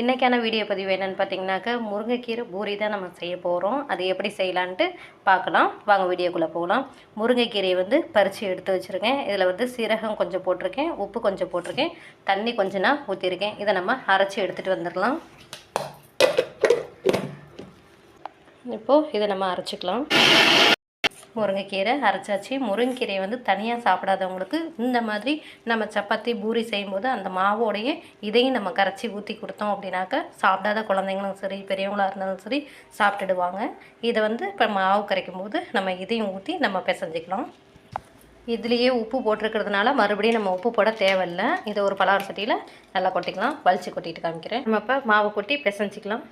இன்றைக்கான வீடியோ பதிவு என்னென்னு பார்த்தீங்கன்னாக்கா முருங்கைக்கீரை பூரி தான் நம்ம செய்ய போகிறோம் அது எப்படி செய்யலான்ட்டு பார்க்கலாம். வாங்க வீடியோக்குள்ளே போகலாம். முருங்கைக்கீரையை வந்து பறித்து எடுத்து வச்சுருக்கேன். இதில் வந்து சீரகம் கொஞ்சம் போட்டிருக்கேன் உப்பு கொஞ்சம் போட்டிருக்கேன் தண்ணி கொஞ்சம் நான் ஊற்றிருக்கேன் இதை நம்ம அரைச்சி எடுத்துகிட்டு வந்துடலாம். இப்போது இதை நம்ம அரைச்சிக்கலாம். முருங்கைக்கீரை அரைச்சாச்சு. முருங்கைக்கீரையை வந்து தனியாக சாப்பிடாதவங்களுக்கு இந்த மாதிரி நம்ம சப்பாத்தி பூரி செய்யும்போது அந்த மாவோடையே இதையும் நம்ம கரைச்சி ஊற்றி கொடுத்தோம் அப்படின்னாக்கா சாப்பிடாத குழந்தைங்களும் சரி பெரியவங்களாக இருந்தாலும் சரி சாப்பிட்டுடுவாங்க. இதை வந்து இப்போ மாவு கரைக்கும் போது நம்ம இதையும் ஊற்றி நம்ம பிசைஞ்சிக்கலாம். இதுலேயே உப்பு போட்டிருக்கிறதுனால மறுபடியும் நம்ம உப்பு போட தேவையில்லை. இதை ஒரு பலகார சட்டியில் நல்லா கொட்டிக்கலாம். வலிச்சு கொட்டிட்டு காமிக்கிறேன். நம்ம இப்போ மாவு கொட்டி பிசைஞ்சிக்கலாம்.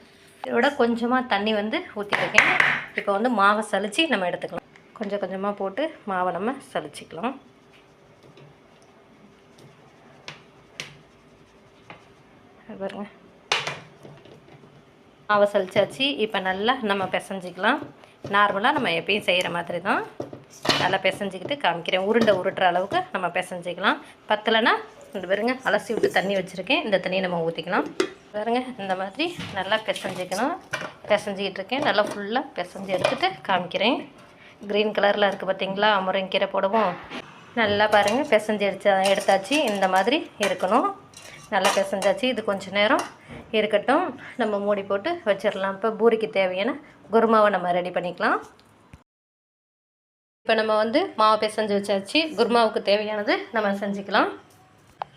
இதோட கொஞ்சமாக தண்ணி வந்து ஊற்றிருக்கேன் இப்போ வந்து மாவை சளிச்சு நம்ம எடுத்துக்கலாம். கொஞ்சம் கொஞ்சமாக போட்டு மாவை நம்ம சலிச்சிக்கலாம் பாருங்கள் பாருங்க. மாவை சலிச்சாச்சு இப்போ நல்லா நம்ம பிசைஞ்சிக்கலாம். நார்மலாக நம்ம எப்பயும் செய்கிற மாதிரி தான் நல்லா பிசைஞ்சிக்கிட்டு காமிக்கிறேன். உருண்டை உருட்டுற அளவுக்கு நம்ம பிசைஞ்சிக்கலாம். பத்தலைன்னா இந்த பாருங்க அலசி விட்டு தண்ணி வச்சுருக்கேன். இந்த தண்ணியை நம்ம ஊற்றிக்கலாம் பாருங்க இந்த மாதிரி நல்லா பிசைஞ்சிக்கணும். பிசைஞ்சிக்கிட்டு இருக்கேன். நல்லா ஃபுல்லாக பிசைஞ்சு எடுத்துகிட்டு காமிக்கிறேன். க்ரீன் கலரில் இருக்குது பார்த்தீங்களா முருங்கீரை போடுவோம். நல்லா பாருங்கள் பிசைஞ்சு எடுத்து எடுத்தாச்சு. இந்த மாதிரி இருக்கணும். நல்லா பிசைஞ்சாச்சு. இது கொஞ்சம் நேரம் இருக்கட்டும். நம்ம மூடி போட்டு வச்சிடலாம். இப்போ பூரிக்கு தேவையான குருமாவை நம்ம ரெடி பண்ணிக்கலாம். இப்போ நம்ம வந்து மாவு பிசைஞ்சு வச்சாச்சு. குருமாவுக்கு தேவையானது நம்ம செஞ்சுக்கலாம்.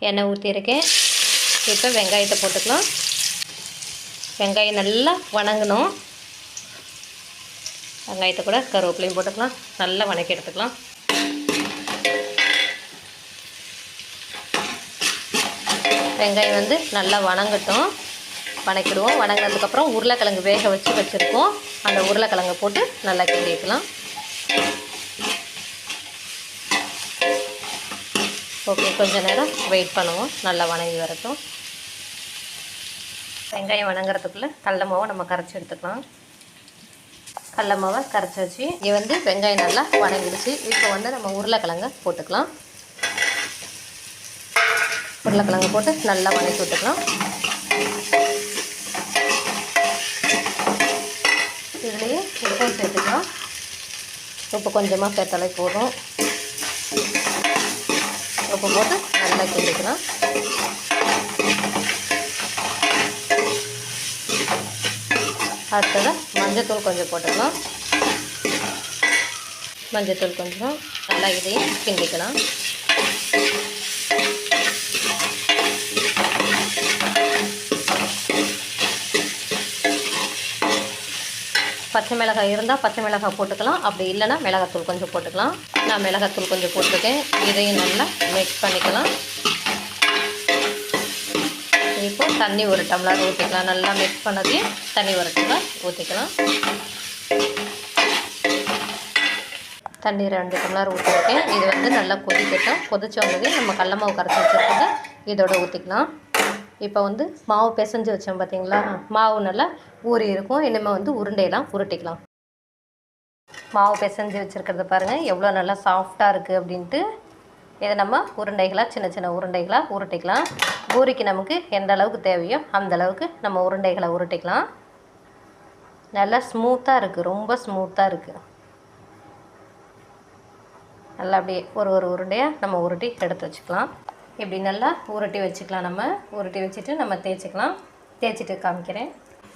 எண்ணெய் ஊற்றியிருக்கேன் இப்போ வெங்காயத்தை போட்டுக்கலாம். வெங்காயம் நல்லா வணங்கணும். வெங்காயத்தை கூட கருவேப்பிலையும் போட்டுக்கலாம். நல்லா வணக்கி எடுத்துக்கலாம். வெங்காயம் வந்து நல்லா வணங்கட்டும். வணக்கிடுவோம். வணங்கினதுக்கப்புறம் உருளைக்கிழங்கு வேக வச்சு வச்சுருக்கோம். அந்த உருளைக்கிழங்கை போட்டு நல்லா கிண்டிக்கலாம் ஓகே கொஞ்சம் நேரம் வெயிட் பண்ணுவோம். நல்லா வணங்கி வரட்டும். வெங்காயம் வணங்குறதுக்குள்ளே கடல மாவை நம்ம கரைச்சி எடுத்துக்கலாம். கடல மாவை கரைச்சி வச்சு இது வந்து வெங்காயம் நல்லா வணங்கிடுச்சு. இப்போ வந்து நம்ம உருளைக்கிழங்க போட்டுக்கலாம். உருளைக்கிழங்கு போட்டு நல்லா வதக்கி விட்டுக்கலாம். இதுலேயே உப்பும் சேர்த்துக்கலாம். உப்பு கொஞ்சமாக சேர்த்தாலே போதும். உப்பு போட்டு நல்லா கிண்டிக்கலாம். அடுத்ததாக மஞ்சத்தூள் கொஞ்சம் போட்டுக்கலாம். மஞ்சத்தூள் கொஞ்சம் நல்லா இதையும் கிண்டிக்கலாம். பச்சை மிளகாய் இருந்தால் பச்சை மிளகாய் போட்டுக்கலாம். அப்படி இல்லைன்னா மிளகாத்தூள் கொஞ்சம் போட்டுக்கலாம். நான் மிளகாத்தூள் கொஞ்சம் போட்டிருக்கேன். இதையும் நல்லா மிக்ஸ் பண்ணிக்கலாம். தண்ணி ஒரு டம்ளர் ஊற்றிக்கலாம் நல்லா மிக்ஸ் பண்ணதையும் தண்ணி ஒரு டம்ளர் ஊற்றிக்கலாம் தண்ணி ரெண்டு டம்ளர் ஊற்றிருக்கேன் இது வந்து நல்லா கொதிக்கட்டும். கொதிச்சு வந்ததையும் நம்ம கடல மாவு கரைச்சி வச்சுருக்கத இதோட ஊற்றிக்கலாம் இப்போ வந்து மாவு பிசைஞ்சு வச்சோம் பார்த்தீங்களா மாவு நல்லா ஊறி இருக்கும். இனிமேல் வந்து உருண்டையெல்லாம் உருட்டிக்கலாம். மாவு பிசைஞ்சு வச்சுருக்கிறத பாருங்கள் எவ்வளோ நல்லா சாஃப்டாக இருக்குது அப்படின்ட்டு இதை நம்ம உருண்டைகளாக சின்ன சின்ன உருண்டைகளாக உருட்டிக்கலாம். பூரிக்கு நமக்கு எந்த அளவுக்கு தேவையோ அந்த அளவுக்கு நம்ம உருண்டைகளை உருட்டிக்கலாம். நல்லா ஸ்மூத்தாக இருக்குது ரொம்ப ஸ்மூத்தாக இருக்குது நல்லா அப்படியே ஒரு ஒரு உருண்டையாக நம்ம உருட்டி எடுத்து வச்சுக்கலாம். இப்படி நல்லா உருட்டி வச்சுக்கலாம் நம்ம. உருட்டி வச்சுட்டு நம்ம தேய்ச்சிக்கலாம். தேய்ச்சிட்டு காமிக்கிறேன்.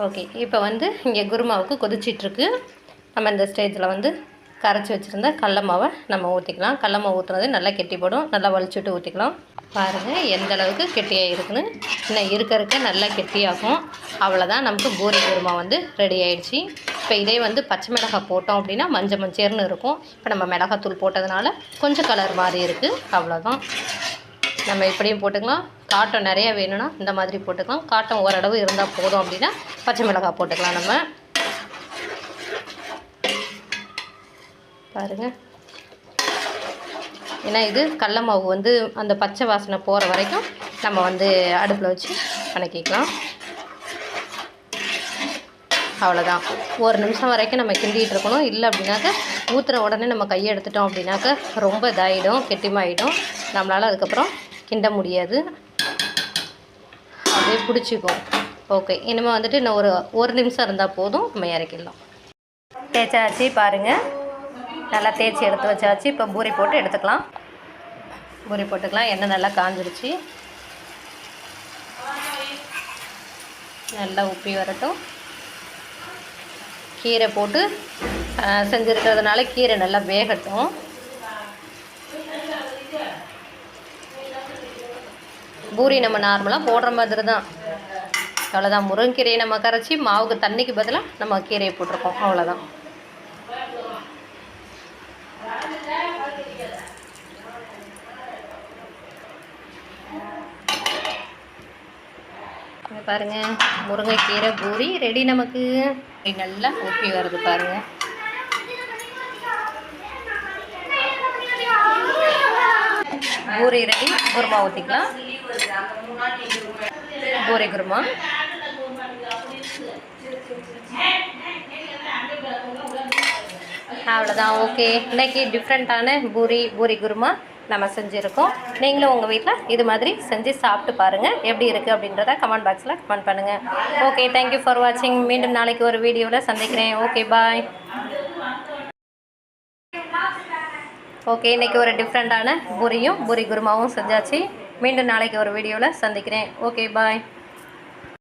ஓகே இப்போ வந்து இங்கே குருமாவுக்கு கொதிச்சிட்ருக்கு. நம்ம இந்த ஸ்டேஜில் வந்து கரைச்சி வச்சுருந்த கடல மாவை நம்ம ஊற்றிக்கலாம் கடல மாவு ஊற்றுனது நல்லா கெட்டி போடும். நல்லா வலிச்சுட்டு ஊற்றிக்கலாம் பாருங்கள் எந்த அளவுக்கு கெட்டியாக இருக்குன்னு. இன்னும் இருக்க இருக்க நல்லா கெட்டியாகும். அவ்வளோதான் நமக்கு பூரி குருமா வந்து ரெடி ஆகிடுச்சி இப்போ இதே வந்து பச்சை மிளகாய் போட்டோம் அப்படின்னா மஞ்சள் மஞ்சேர்னு இருக்கும். இப்போ நம்ம மிளகாத்தூள் போட்டதுனால கொஞ்சம் கலர் மாதிரி இருக்குது அவ்வளோதான் நம்ம இப்படியும் போட்டுக்கலாம். காட்டம் நிறையா வேணும்னா இந்த மாதிரி போட்டுக்கலாம். காட்டம் ஓரளவு இருந்தால் போதும் அப்படின்னா பச்சை மிளகாய் போட்டுக்கலாம் நம்ம. பாருங்கள் ஏன்னா இது கடல மாவு வந்து அந்த பச்சை வாசனை போகிற வரைக்கும் நம்ம வந்து அடுப்பில் வச்சு வணக்கிக்கலாம். அவ்வளோதான் ஒரு நிமிஷம் வரைக்கும் நம்ம கிண்டிகிட்டு இருக்கணும். இல்லை அப்படின்னாக்க ஊற்றுற உடனே நம்ம கையை எடுத்துட்டோம் அப்படின்னாக்க ரொம்ப இதாகிடும் கெட்டிமாயிடும். நம்மளால் அதுக்கப்புறம் கிண்ட முடியாது. அப்படியே பிடிச்சிக்கும். ஓகே. இனிமேல் வந்துட்டு இன்னும் ஒரு ஒரு நிமிஷம் இருந்தால் போதும். நம்ம இறக்கிடலாம். தேய்ச்சாச்சு பாருங்கள் நல்லா தேய்ச்சி எடுத்து வச்சாச்சு. இப்போ பூரி போட்டு எடுத்துக்கலாம். பூரி போட்டுக்கலாம். எண்ணெய் நல்லா காஞ்சிருச்சு. நல்லா உப்பி வரட்டும். கீரை போட்டு செஞ்சுருக்கிறதுனால கீரை நல்லா வேகட்டும். பூரி நம்ம நார்மலாக போடுற மாதிரி தான் அவ்வளோதான் முருங்கீரையை நம்ம கரைச்சி மாவுக்கு தண்ணிக்கு பதிலாக நம்ம கீரையை போட்டிருக்கோம். அவ்வளோதான் பாருங்க முருங்கைக்கீரை பூரி ரெடி நமக்கு. நல்லா ஊப்பி வருது பாருங்க. பூரி ரெடி குருமா ஊற்றிக்கலாம் பூரி குருமா. அவ்வளோதான் ஓகே இன்னைக்கு டிஃப்ரெண்ட்டான பூரி பூரி குருமா. நம்ம செஞ்சுருக்கோம். நீங்களும் உங்கள் வீட்டில் இது மாதிரி செஞ்சு சாப்பிட்டு பாருங்கள் எப்படி இருக்குது அப்படின்றத கமெண்ட் பாக்ஸில் கமெண்ட் பண்ணுங்கள் ஓகே தேங்க்யூ ஃபார் வாட்சிங் மீண்டும் நாளைக்கு ஒரு வீடியோவில் சந்திக்கிறேன். ஓகே பாய் ஓகே இன்றைக்கி ஒரு டிஃப்ரெண்ட்டான புரியும் புரி குருமாவும் செஞ்சாச்சு. மீண்டும் நாளைக்கு ஒரு வீடியோவில் சந்திக்கிறேன். Okay bye